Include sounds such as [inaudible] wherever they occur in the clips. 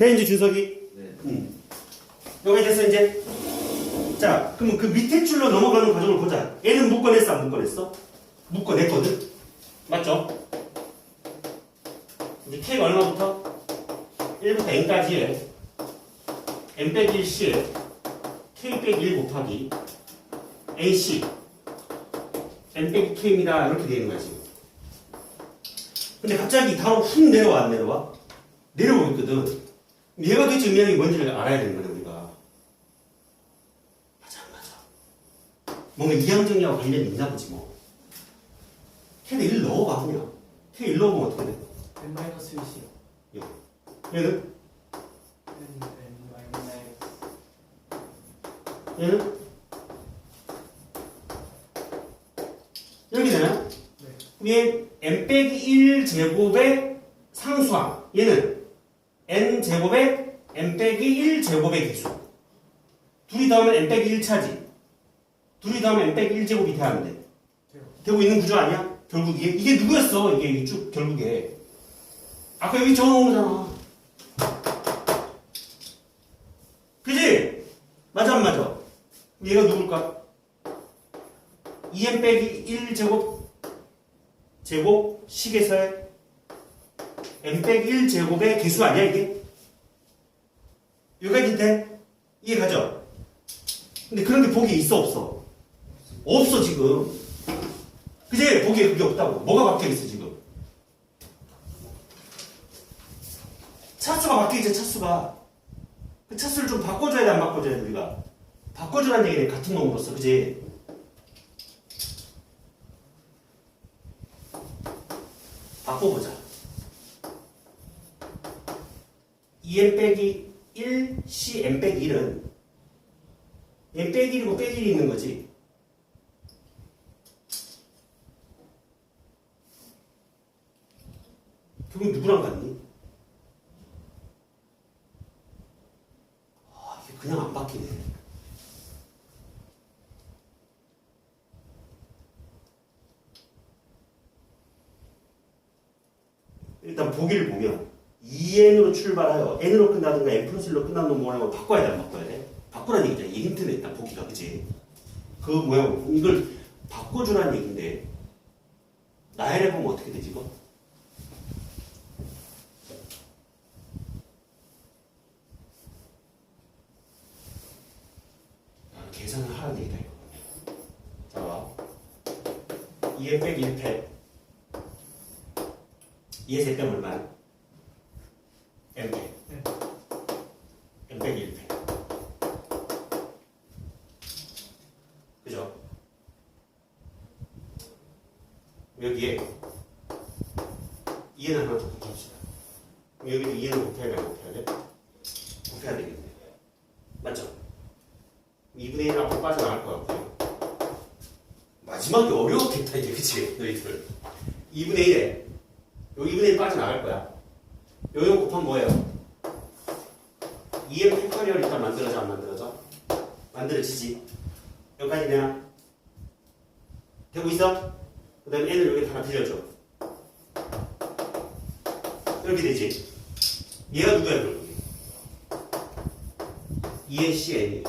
되는지 준석이? 네. 음. 여기 됐어 이제? 자 그러면 그 밑에 줄로 넘어가는 과정을 보자 얘는 묶어냈어 안 묶어냈어? 묶어냈거든? 맞죠? 이제 K가 얼마부터? 1부터 N까지에 N 빼기 1C에 K 빼기 1 곱하기 NC N 빼기 K입니다 이렇게 되는 거야 지금 근데 갑자기 다음 훅 내려와 안 내려와? 내려오고 있거든 얘가 도대체 게 뭔지를 알아야 되는 거네 우리가 맞아 안 맞아 뭔가 이항정리하고 관련이 있나 보지 뭐 K를 1 넣어봐 그냥 K 1 넣어보면 어떻게 돼? n 마이너스 1이요. 얘는? n n 마이너스 얘는? 이렇게 되나요? 네. 얘 n 빼기 1 제곱의 상수항 얘는 n 제곱의 n 빼기 1 제곱의 개수 둘이 더하면 n 빼기 1 차지 둘이 더하면 n 빼기 1 제곱이 돼야 돼 돼요. 되고 있는 구조 아니야? 결국 이게 이게 누구였어? 이게 쭉 결국에 아까 여기 적어놓은 거잖아 그지? 맞아 안 맞아? 얘가 누굴까? 2n 빼기 1 제곱 제곱 식에서의 n 빼기 1 제곱의 개수 아니야 이게? 여기까지 돼? 이해 가죠? 근데 그런 게 보기에 있어 없어? 없어 지금. 그제 보기에 그게 없다고. 뭐가 바뀌어 있어 지금? 차수가 바뀌어 있지 차수가. 그 차수를 좀 바꿔줘야 돼 안 바꿔줘야 돼 우리가? 바꿔주라는 얘기네 같은 놈으로서 그지 바꿔보자. 2n 빼기 1 c n 빼기 1은 n 빼기 1이고 빼기 1이 있는 거지 결국 누구랑 같니? 아, 이게 그냥 안 바뀌네. 일단 보기를 보면 2n으로 출발하여 n으로 끝나든가 n 플러스 1로 끝나는 모양으로 바꿔야 돼, 안 바꿔야 돼? 바꾸라는 얘기잖아. 이 힌트는 일단 보기가, 그치? 그 모양, 이걸 바꿔주라는 얘기인데, 나열해 보면 어떻게 되지, 이거? 아, 계산을 하라는 얘기다 이거. 자 봐. 2에 빼기 1패 2의 세빼면 얼마야? M패 네. m 빼기 1패 그죠? 여기에 2에는 하나 더 곱합시다 여기도 2에는 곱해야 돼? 곱해야 돼? 곱해야 되겠네 맞죠? 2분의 1 앞으로 빠져나갈 것 같고요. 마지막이 어려웠겠다, 이제, 그치? 너희들. 2분의 1에, 여기 2분의 1 빠져나갈 거야. 요요 곱하면 뭐예요? 2의 팩터리얼 일단 만들어져, 안 만들어져? 만들어지지. 여기까지 그냥. 되고 있어? 그 다음에 n을 여기 하나 빌려줘. 이렇게 되지. 얘가 누구야, 결국에? 2의 cn이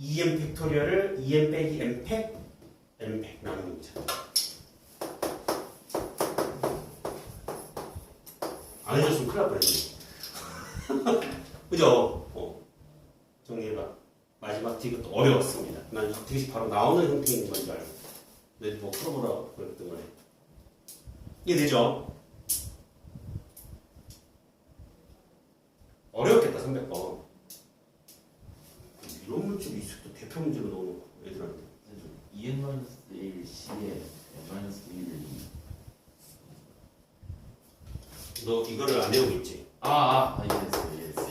2m 팩토리얼을 2m 빼기 m 팩 m 팩 나누는 거죠. 안 해줬으면 큰일 날 뻔했네. [laughs] 그죠? 어. 정리해봐. 마지막 또 어려웠습니다. 난 되게 바로 나오는 형태인 건줄 알고. 근데 뭐 풀어보라고 그랬던 거네. 이해되죠? 어려웠겠다, 300번. 이런 문제도 있어. 또 대표 문제로 넣어놓고 애들한테. 2n 마이너스 1 C에 n 마이너스 1 2. 너 이거를 안 외우고 있지? 아, 아, 아, 이해했어요, 이해했어요.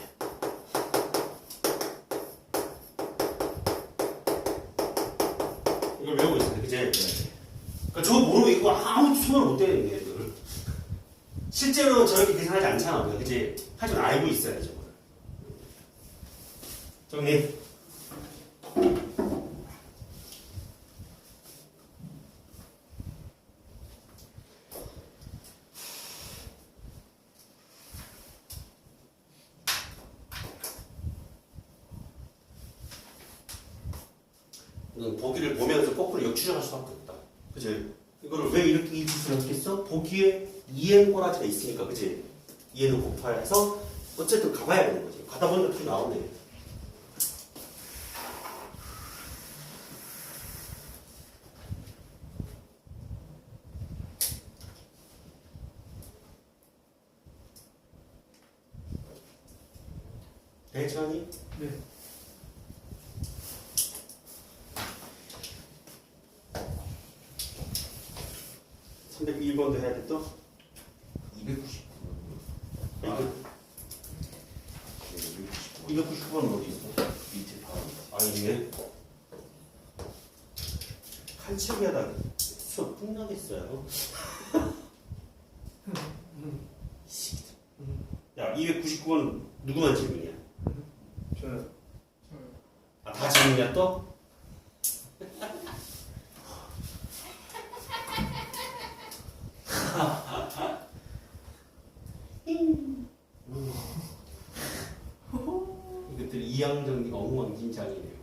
이걸 외우고 있어, 그치? 네. 그러니까 저거 모르고 이거 아무 손을 못 대는 게 애들. 실제로 저렇게 계산하지 않잖아, 우리가. 그치? 하지만 알고 있어야 돼, 저거를. 정리. 이건 보기를 보면서 거꾸로 역추적할 수밖에 없다. 그치? 이거를 왜 이렇게 이 짓을 했겠어? 보기에 2n 꼬라지가 있으니까, 그치? 2n을 곱해서 어쨌든 가봐야 되는 거지. 가다 보니까 또 나오네. 대천이 네. 삼 301번도 해야 돼 또? 299번. 아, 네, 299번. 299번은 어디 있어? 밑에 바로. 아니 이게 칼치기 하다 수업 끝나겠어요. 야 299번 누구만 질문이야? 저요. 아, 다 질문이야 또? 이것들 이양정리가 엉망진창이네요.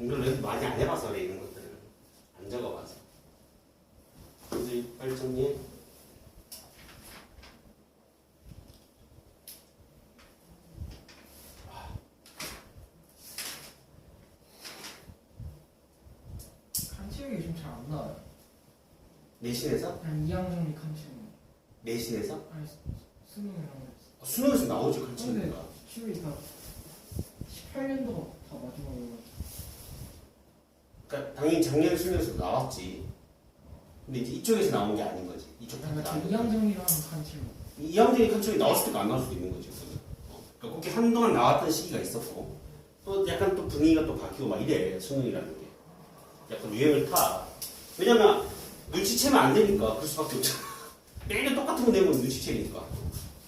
이걸 많이 안 해봐서 그래 이런 것들은 안 적어봐서. 이제 빨리 정리해. 칸치형이 좀 잘 안 나와요. 그냥 이양정리 칸치형. 내신에서? 아니 수- 수능이랑. 아, 수능에서 나오지. 근데 시험이 다 18년도가 다 마지막이고. 그러니까 당연히 작년 수능에서 나왔지. 근데 이제 이쪽에서 나온 게 아닌 거지. 이쪽 다 나온 저 거지. 이양정리랑 칸치형. 이양정이 컨트롤이 나올 수도 있고 안 나올 수도 있는 거지. 그거는. 어. 그러니까 그렇게 한동안 나왔던 시기가 있었고 또 약간 또 분위기가 또 바뀌고 막 이래 수능이라는 게. 약간 유행을 타. 왜냐면 눈치채면 안 되니까 그럴 수밖에 없잖아. [laughs] 매일 똑같은 거 내면 눈치채니까.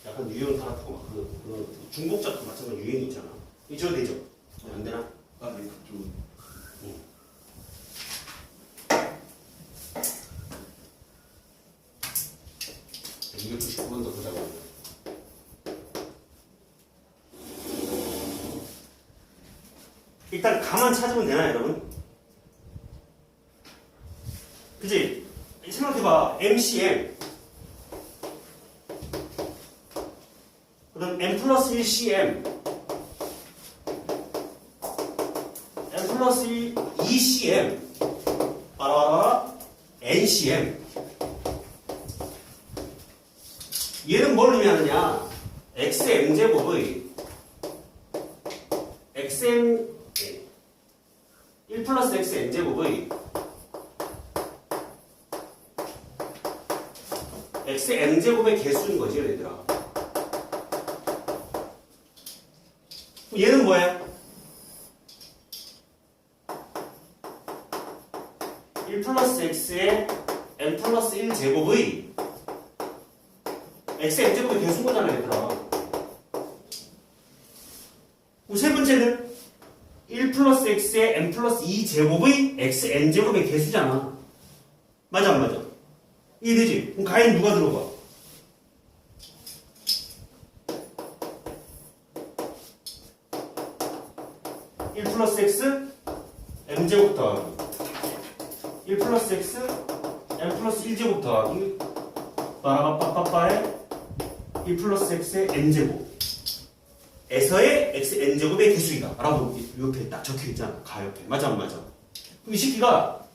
약간 유행을 타락하고 막 그런, 그런 중복작도 마찬가지로 유행이 있잖아. 이저 되죠? 안 되나? 아, 네, 그쪽. 이거 99번 더 보자고. 일단 가만 찾으면 되나 여러분? 그지? 생각해봐. MCM. 그 다음 M 플러스 1 CM. M 플러스 1 ECM. 바라바라 NCM. 얘는 뭘 의미하느냐? XM제곱의 XM 1 플러스 XM제곱의 XM제곱의 개수인 거지, 얘들아. 얘는 뭐야? 1 플러스 X의 M 플러스 1 제곱의 x m제곱이 개수인 거잖아요, 얘들아. 세 번째는 1 플러스 x의 m 플러스 2 제곱의 x n제곱의 개수잖아. 맞아, 안 맞아? 이해되지? 그럼 가인 누가 들어가? (1 플러스 x) m제곱 더하기 1 플러스 x m 플러스 1제곱 더하기 빠라바빠빠빠의 1 플러스 x의 n제곱 에서의 x n제곱의 개수이다 옆에 딱 적혀 있잖아. 가 옆에. 맞아 안 맞아? 그럼 이 새끼가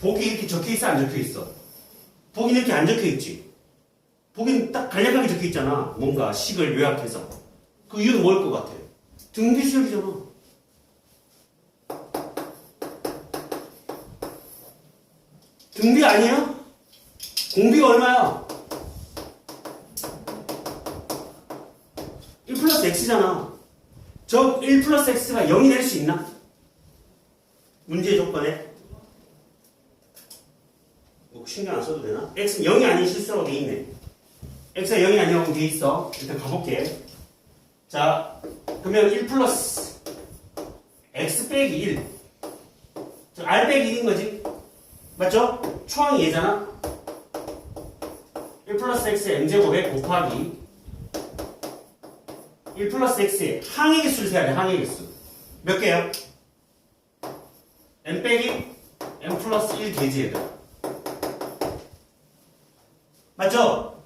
복이 이렇게 적혀 있어? 안 적혀 있어? 복이 이렇게 안 적혀 있지? 복이 딱 간략하게 적혀 있잖아. 뭔가 식을 요약해서. 그 이유는 뭘 것 같아? 등비수열이잖아. 등비 아니야? 공비가 얼마야? 1 플러스 x잖아. 저1 플러스 x가 0이 될 수 있나? 문제 조건에. 뭐 신경 안 써도 되나? x는 0이 아닌 실수라고 돼 있네. x가 0이 아니라고 돼 있어. 일단 가볼게. 자, 그러면 1 플러스 x 빼기 1. 저 r 빼기 1인 거지? 맞죠? 초항이 얘잖아? 1 플러스 x m제곱에 곱하기 1 플러스 x의 항의 개수를 세야 돼, 항의 개수. 몇 개야? n 빼기 n 플러스 1 개지, 얘들. 맞죠?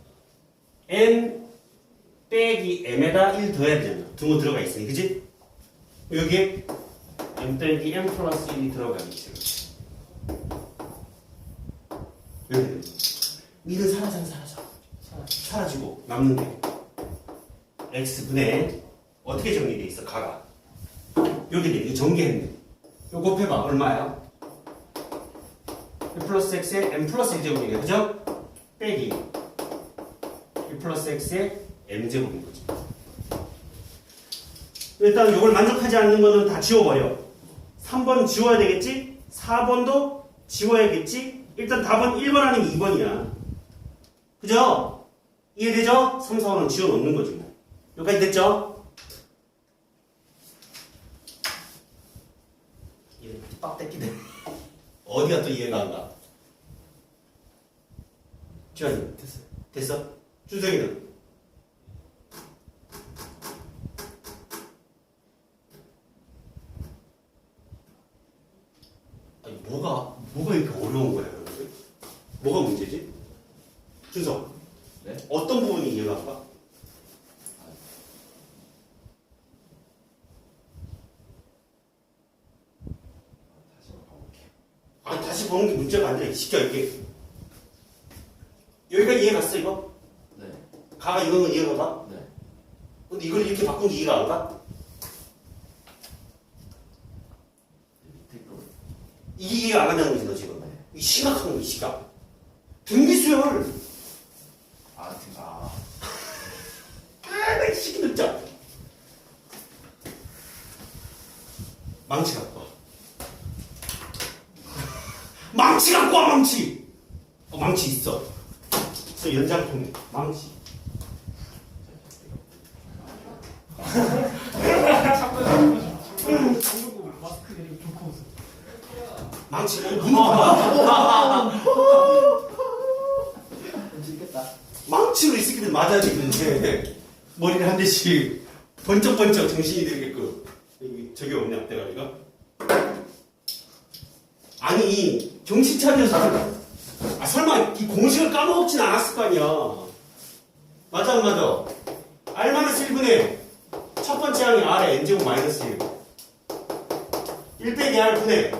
n 빼기 m에다 1 더해야 되잖아. 등호 들어가 있으니, 그지? 여기에 n 빼기 n 플러스 1이 들어가겠지. 돼. 이는 사라져, 사라져. 사라지고 남는 게 x분의 어떻게 정리돼 있어 가가 여기 돼 이거 전개했네 이거 곱해봐 얼마야? 이 플러스 x에 m 플러스 1제곱이네 그죠? 빼기 이 플러스 x에 m제곱인 거지 일단 이걸 만족하지 않는 거는 다 지워버려 3번 지워야 되겠지? 4번도 지워야겠지? 일단 답은 1번 아니면 2번이야 그죠? 이해되죠? 3, 4, 5는 지워 놓는 거지 뭐. 여기까지 됐죠? 이해 빡 땡기네. [laughs] 어디가 또 이해가 안 가? 지환이 됐어요. 됐어? 준석이는? 아니 뭐가 뭐가 이렇게 어려운 거야 여러분? 뭐가 문제지? 준석 네? 어떤 부분이 이해가 안 가? 다시 한번 가볼게요. 아니 다시 보는 게 시켜 이게 여기가 이해 갔어 이거? 네. 가가 건 이해가 가? 네. 근데 이걸 이렇게 바꾼 게 이해가 안 가? 이해가 안 간다는 거지 너 지금 이 심각한 거이 시각 등비수열 아, 지금 아. 아나 시기 늦자 망치 갖고 와 망치 갖고 와 망치 어 망치 있어 저 연장통에 망치. 망치. 망치로 이 새끼들 맞아야 되는데 머리를 한 대씩 번쩍번쩍 정신이 들게끔 저기 없냐 앞대가리가 아니 정신 차려서 아 설마 이 공식을 까먹진 않았을 거 아니야 맞아 안 맞아 R 마이너스 1분의 첫 번째 항이 R의 N제곱 마이너스 1 1 빼기 R 분의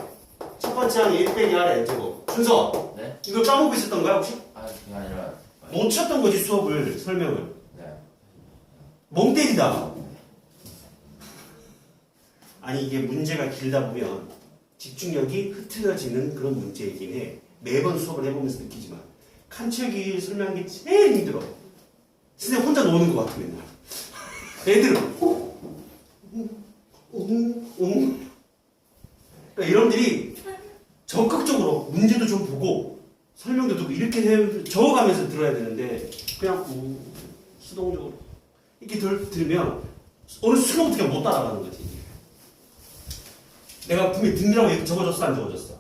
첫 번째 항이 1 빼기 R의 N제곱 준서 네? 이걸 까먹고 있었던 거야 혹시? 아, 그게 아니라. 못 쳤던 거지 수업을 설명을 네. 멍 때리다 아니 이게 문제가 길다 보면 집중력이 흐트러지는 그런 문제이긴 해 매번 수업을 해보면서 느끼지만 칸책이 설명하기 제일 힘들어. 선생님 혼자 노는 것 같아 맨날. [laughs] 애들은 웅웅 그러니까 여러분들이 적극적으로 문제도 좀 보고 설명도 듣고 이렇게 해- 적어가면서 들어야 되는데 그냥 음, 수동적으로 이렇게 들, 들으면 어느 순간부터 그냥 못 따라가는 거지. 내가 분명히 이렇게 적어줬어? 안 적어줬어?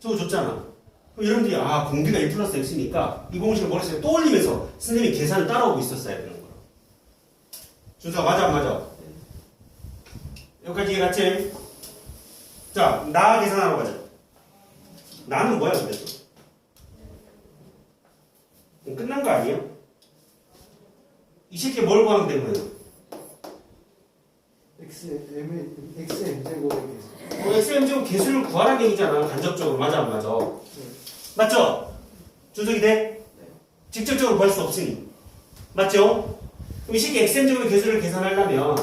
적어줬잖아 여러분들이 아 공비가 1 플러스 x니까 이 공식을 머릿속에 떠올리면서 선생님이 계산을 따라오고 있었어야 되는 거야 준수가 맞아 안 맞아? 여기까지 이해갔지? 자, 나 계산하러 가자 나는 뭐야 그럼 끝난 거 아니에요? 이 새끼 뭘 구하면 된 거예요? X M X M 제곱에 대해서. 어, XM제곱 개수를 구하라는 얘기잖아 간접적으로 맞아 안 맞아 맞죠? 준석이 돼? 직접적으로 구할 수 없으니 맞죠? 그럼 이 새끼 XM제곱의 개수를 계산하려면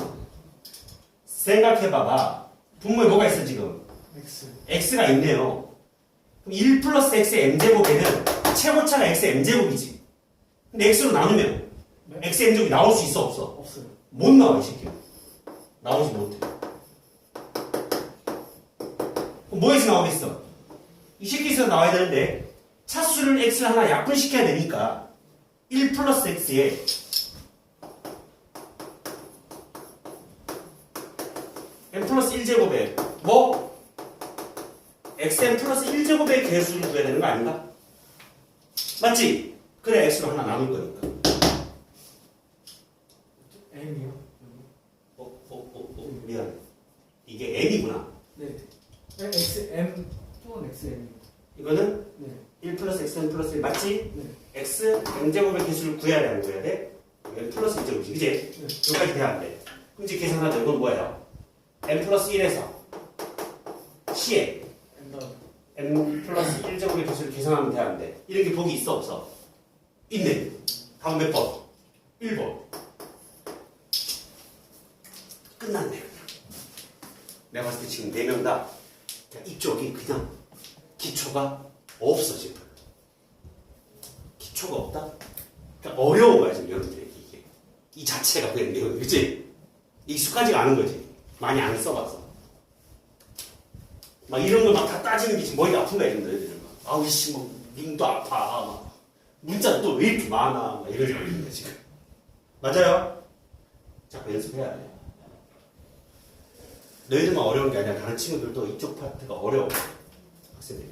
생각해봐봐 분모에 뭐가 있어 지금? X x가 있네요 그럼 1 플러스 x의 m제곱에는 최고차가 x의 m제곱이지 근데 x로 나누면 네? x의 m제곱이 나올 수 있어 없어? 없어요. 못 나와 이 새끼 나오지 못해 그럼 뭐에서 나오겠어 이 새끼에서 나와야 되는데 차수를 x를 하나 약분시켜야 되니까 1 플러스 x에 m 플러스 1제곱에 뭐? xm 플러스 1제곱의 개수를 구해야 되는 거 아닌가? 맞지? 그래 x로 하나 나눌 거니까 M이요? 또는 XM. 이거는 네. 1 플러스 xn 플러스 1 맞지? 네. x n제곱의 개수를 구해야 되는 거야 돼? n 플러스 1제곱이지 그지? 네. 여기까지 돼야 안 돼. 그럼 이제 계산하자 이건 뭐예요? n 플러스 1에서 c에 n 플러스 1제곱의 개수를 계산하면 돼안 돼? 이런 게 보기 있어 없어? 있네. 다음 몇 번? 1번. 끝났네. 내가 봤을 때 지금 4명 다 이쪽이 그냥 기초가 없어 지금. 기초가 없다? 그러니까 거야 지금 여러분들에게 이게. 이 자체가 그냥 내용 그치? 익숙하지가 않은 거지. 많이 안 써봐서. 막 이런 걸 막 다 따지는 게 지금 머리가 아픈 거야 너희들은. 막. 아우 씨뭐 링도 아파. 막. 문자 또 왜 이렇게 많아. 막 이러고 있는 거야 지금. 맞아요? 자꾸 연습해야 돼. 너희들만 어려운 게 아니라 다른 친구들도 이쪽 파트가 어려워. 학생들이.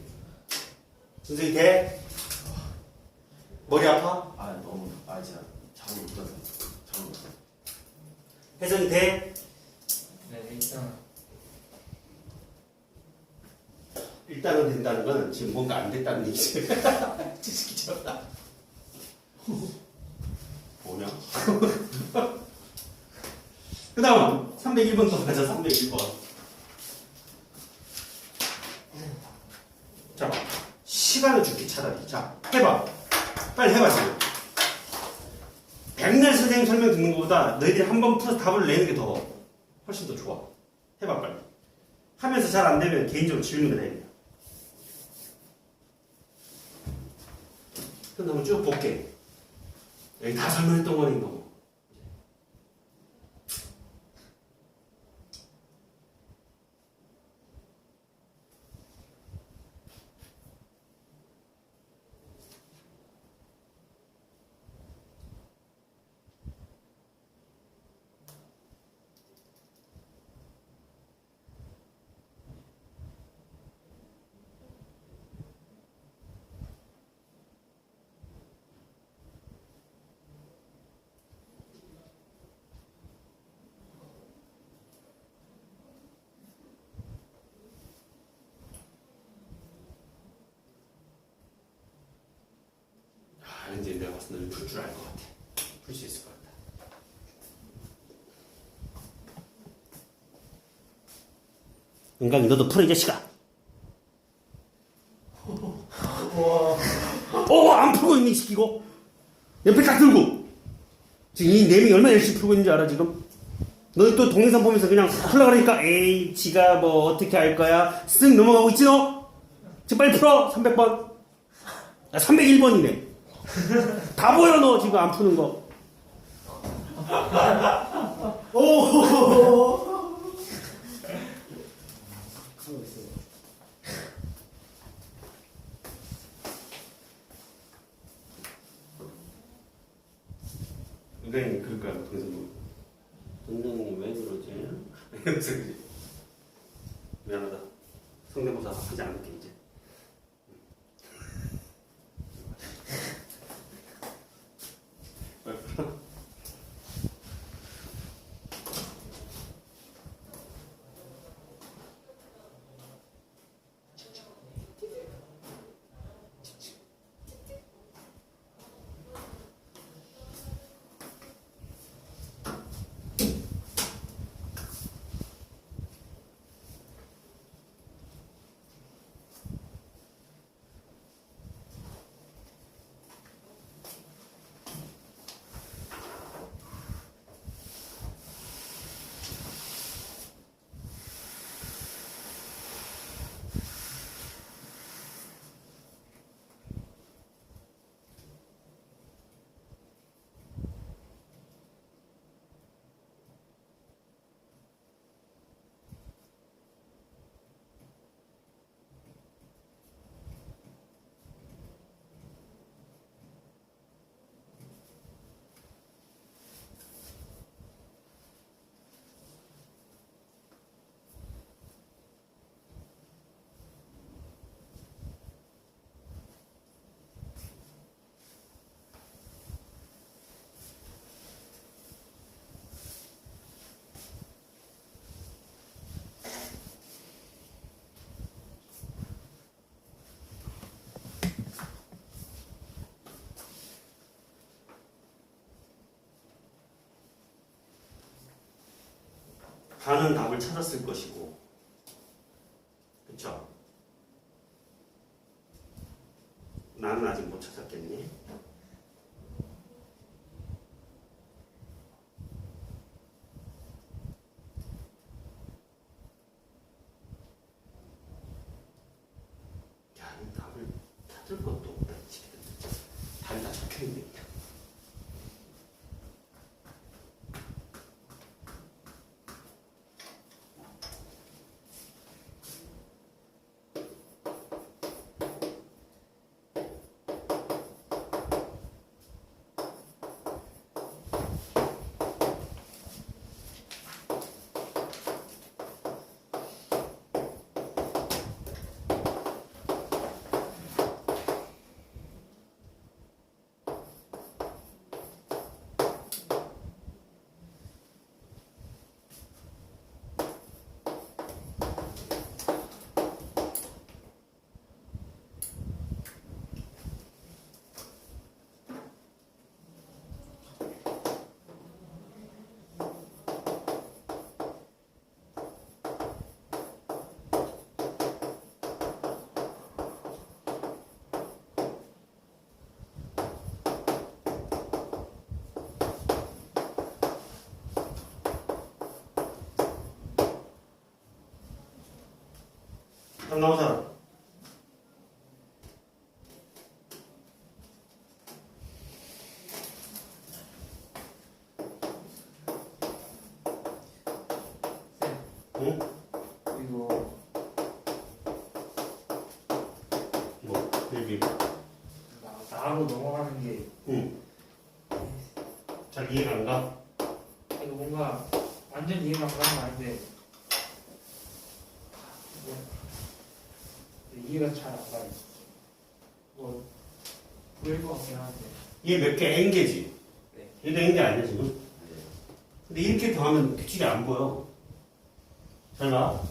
선생님 돼? 머리 아파? 아 너무 아 진짜 잠을 못 자서 잠을 못 자서 혜정이 돼? 네, 일단. 일단은 된다는 건 지금 뭔가 안 됐다는 얘기지. [laughs] 지식이잖아. 뭐냐? [laughs] 그 다음 301번 또 가자 301번. 자 시간을 줄게 차라리. 자 해봐. 빨리 해봐 지금. 백날 선생님 설명 듣는 것보다 너희들이 한 번 풀어서 답을 내는 게 더 훨씬 더 좋아. 해봐 빨리. 하면서 잘 안 되면 개인적으로 질문을 해. 그럼 한번 쭉 볼게. 여기 다 설명했던 거니까 뭐. 아, 이제 때 너는 풀줄 알 것 같아. 풀 수 있을 것 같다. 은강이 너도 풀어 이 자식아. 어, 안 풀고 있니, 이 새끼고? 옆에 딱 들고. 지금 이 네 명이 얼마나 열심히 풀고 있는 줄 알아, 지금? 너 또 동영상 보면서 그냥 풀라 그러니까, 에이, 지가 뭐 어떻게 할 거야? 쓱 넘어가고 있지, 너? 지금 빨리 풀어, 300번. 아, 301번이네. 다 보여, 너 지금 안 푸는 거. 하 다는 답을 찾았을 것이고 그쵸? 나는 아직 못 찾았겠니? 야, 이 답을 찾을 것도 없다, 지금. 답이 다 적혀있네. 답 나오잖아. 응? 이거 뭐, 여기. 나, 나로 넘어가는 게 응. 잘 이해가 안 가? 이거 뭔가 완전 이해가 안 가는 거 아닌데 이해가 잘 안 가요. 뭐 보일 것 같긴 한데 얘몇개 N개지? 네. 얘도 N개 아니야, 지금? 근데 이렇게 더하면 규칙이 안 보여. 잘 봐.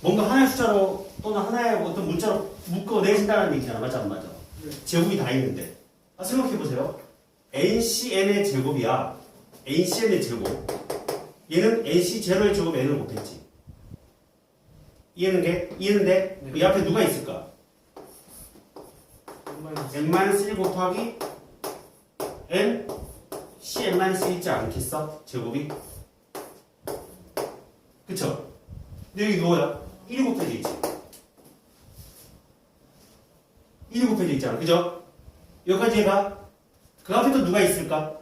뭔가 하나의 숫자로 또는 하나의 어떤 문자로 묶어내신다는 얘기잖아. 맞아, 안 맞아? 네. 제곱이 다 있는데. 아, 생각해보세요. NCN의 제곱이야. NCN의 제곱. 얘는 NC0의 제곱 N을 곱했지. 이해는 게? 이해는데? 네. 이 앞에 누가 있을까? 정말 n-1 곱하기 n cn-1 있지 않겠어? 제곱이? 그쵸? 근데 여기 뭐야? 1이 곱해져 있지 1이 곱해져 있잖아 그죠? 여기까지 해봐 그 앞에 또 누가 있을까?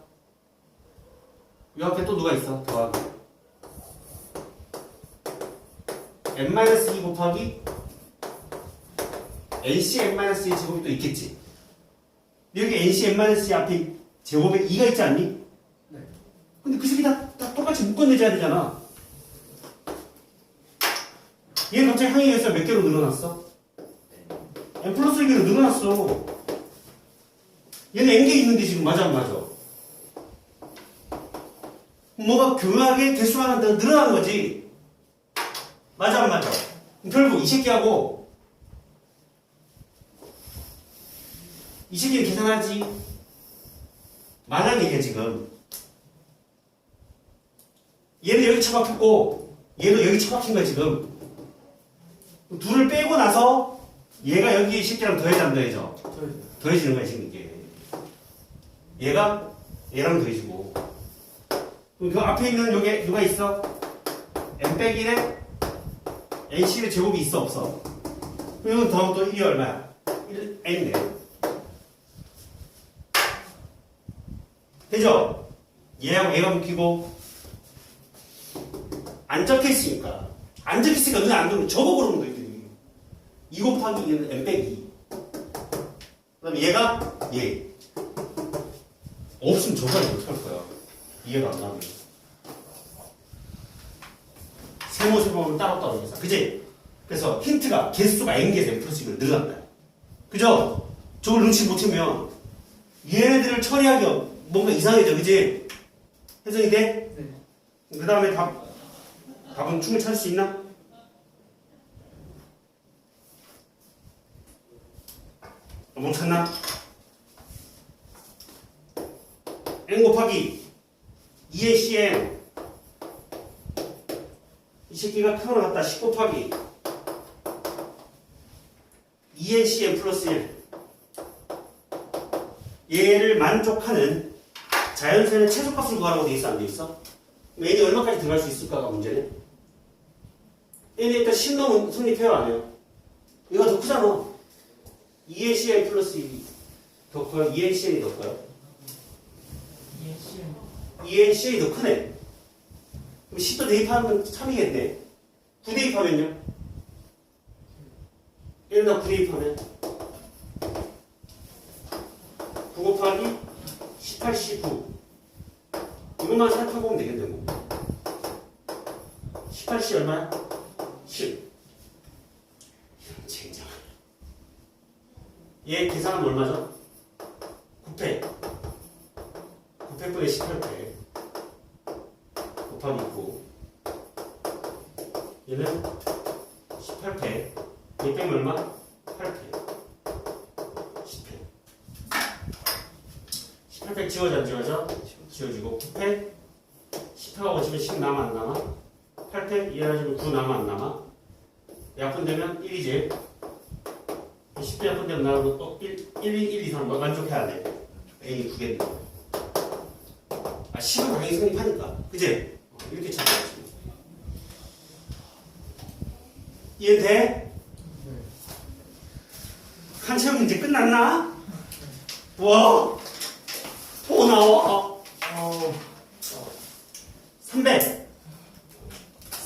이 앞에 또 누가 있어? 더하기 n-2 곱하기 NC n-2 제곱이 또 있겠지. 여기 NC n-2 앞에 제곱에 2가 있지 않니? 네. 근데 그 새끼 다, 다 똑같이 묶어내줘야 되잖아. 얘는 갑자기 항의에서 몇 개로 늘어났어? n 플러스 1개로 늘어났어. 얘는 n개 있는데 지금 맞아 안 맞아? 뭐가 교묘하게 개수가 하나 더 늘어난 거지. 맞아 안 맞아? 결국 이 새끼하고 이 새끼는 계산하지. 말하는 얘기야, 지금. 얘는 여기 처박혔고, 얘도 여기 처박힌 거야, 지금. 둘을 빼고 나서, 얘가 여기 이 새끼랑 더해져, 안 더해져? 더해지는 거야, 지금 이게. 얘가 얘랑 더해지고. 그럼 그 앞에 있는 요게 누가 있어? n 빼기 1에 nC의 제곱이 있어, 없어? 그러면 더하면 또 1이 얼마야? 1, n이네. 되죠? 얘하고 얘가 묶이고 안 적혀있으니까 안 적혀있으니까 눈에 안 들어오면 저거 거야 이게. 2 곱하기 2는 n 빼기 그 다음에 얘가 얘 없으면 저거 아니면 어떡할 거야 이해가 안 가면 세모세모 하면 따로 따로 해서 그지? 그래서 힌트가 개수가 n개에서 n 플러스 1을 늘어난다 그죠? 저걸 눈치 못 채면 얘네들을 처리하기 뭔가 이상해져, 그지? 해석이 돼? 네. 그 다음에 답, 답은 충분히 찾을 수 있나? 못 찾나? n 곱하기 2의 cn 새끼가 같다 10 곱하기 2NCN 플러스 1 얘를 만족하는 자연수의 최소값을 구하라고 돼 있어 안 돼 있어? n이 얼마까지 들어갈 수 있을까가 문제네 n이 일단 10 넘으면 성립해요 안 해요? 이거 더 크잖아 2NCN 플러스 1이 더 커요? 2NCN이 더 커요? ENCM 2NCN이 더 크네 그럼 10도 대입하면 3이겠네. 9 대입하면요? 1나 9 대입하면 9 곱하기 18, 19 이것만 살펴보면 되겠네 뭐. 18시 얼마야? 10 젠장 얘 계산하면 얼마죠? 9패 9패분의 18패 곱하기 9 얘는 18패 얘 빼면 얼마? 8패 10패 18패 지워져 안 지워져? 지워지고 9패 10패가 오시면 10 남아 안 남아? 8패 이해가지고 9 남아 안 남아? 약분되면 1이지 10배 약분되면 나오고 또 1, 1, 1 이상 뭐 만족해야 돼 A이 9개인데 아 10은 당연히 성립하니까 그지? 어, 이렇게 찾아야지 이해돼? 네. 한채영 문제 끝났나? 와, 또 나와. 어우 300.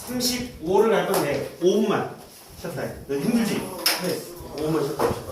35를 할 건데 5분만 쉬었다 해. 너 힘들지? 네